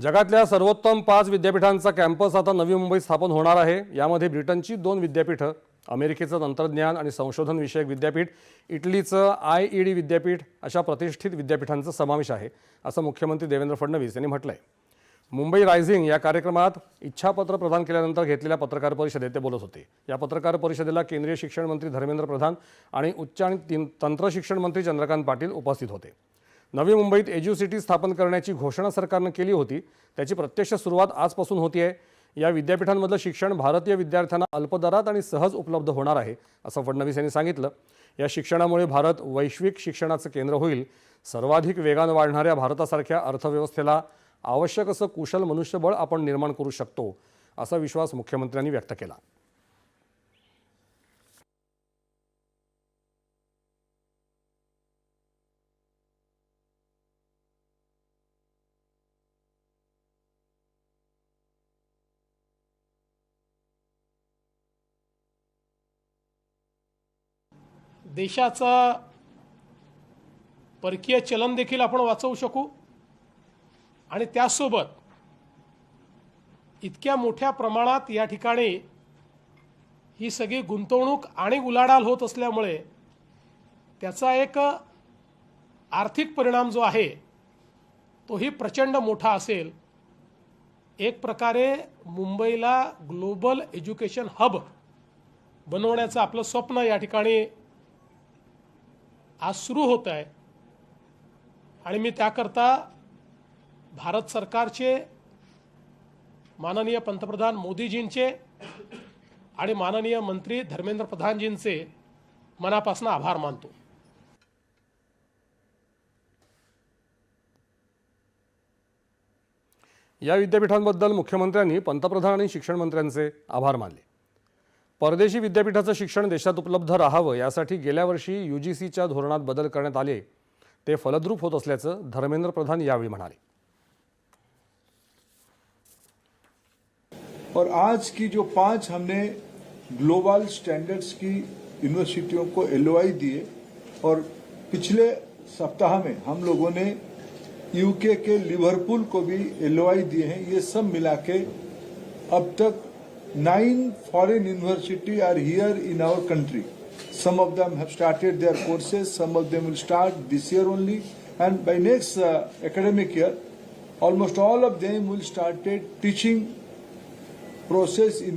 जगातल्या सर्वोत्तम पाच विद्यापीठांचा कॅम्पस आता नवी मुंबईत स्थापन होणार आहे. यामध्ये ब्रिटनची दोन विद्यापीठं अमेरिकेचं तंत्रज्ञान आणि संशोधन विषयक विद्यापीठ इटलीचं आय ई डी विद्यापीठ अशा प्रतिष्ठित विद्यापीठांचा समावेश आहे असं मुख्यमंत्री देवेंद्र फडणवीस यांनी म्हटलं आहे मुंबई रायझिंग या कार्यक्रमात इच्छापत्र प्रदान केल्यानंतर घेतलेल्या पत्रकार परिषदेत ते बोलत होते. या पत्रकार परिषदेला केंद्रीय शिक्षण मंत्री धर्मेंद्र प्रधान आणि उच्च आणि तीन- तंत्र मंत्री चंद्रकांत पाटील उपस्थित होते. नवी मुंबईत एज्युसिटी स्थापन करण्याची घोषणा सरकारनं केली होती. त्याची प्रत्यक्ष सुरुवात आजपासून होती आहे या विद्यापीठांमधलं शिक्षण भारतीय विद्यार्थ्यांना अल्पदरात आणि सहज उपलब्ध होणार आहे असं फडणवीस यांनी सांगितलं. या शिक्षणामुळे भारत वैश्विक शिक्षणाचं केंद्र होईल. सर्वाधिक वेगानं वाढणाऱ्या भारतासारख्या अर्थव्यवस्थेला आवश्यक असं कुशल मनुष्यबळ आपण निर्माण करू शकतो असा विश्वास मुख्यमंत्र्यांनी व्यक्त केला. देशाचा परकीय चलन देखील आपण वाचवू शकू. आणि त्यासोबत इतक्या मोठ्या प्रमाणात या ठिकाणी ही सगळी गुंतवणूक आणि उलाढाल होत असल्यामुळे त्याचा एक आर्थिक परिणाम जो आहे तोही प्रचंड मोठा असेल. एक प्रकारे मुंबईला ग्लोबल एज्युकेशन हब बनवण्याचं आपलं स्वप्न या ठिकाणी आज सुरू होत आहे. आणि मी त्याकरता भारत सरकारचे माननीय पंतप्रधान मोदीजींचे आणि माननीय मंत्री धर्मेंद्र प्रधानजींचे मनापासून आभार मानतो. या विद्यापीठांबद्दल मुख्यमंत्र्यांनी पंतप्रधान आणि शिक्षण मंत्र्यांचे आभार मानले. परदेशी विद्यापीठाचं शिक्षण देशात उपलब्ध राहावं यासाठी गेल्या वर्षी यू जी सीच्या धोरणात बदल करण्यात आले. ते फलद्रूप होत असल्याचं धर्मेंद्र प्रधान यावेळी म्हणाले. और आज की जो पांच हमने ग्लोबल स्टैंडर्ड्स की यूनिवर्सिटियों को एलओआई दिए और पिछले सप्ताह में हम लोगों ने यूके के लिवरपूल को भी एलओआई दिए हैं ये सब मिला के अब तक Nine foreign university are here in our country. Some of them have started their courses, some of them will start this year only, and by next uh, academic year, almost all of them will start teaching process in this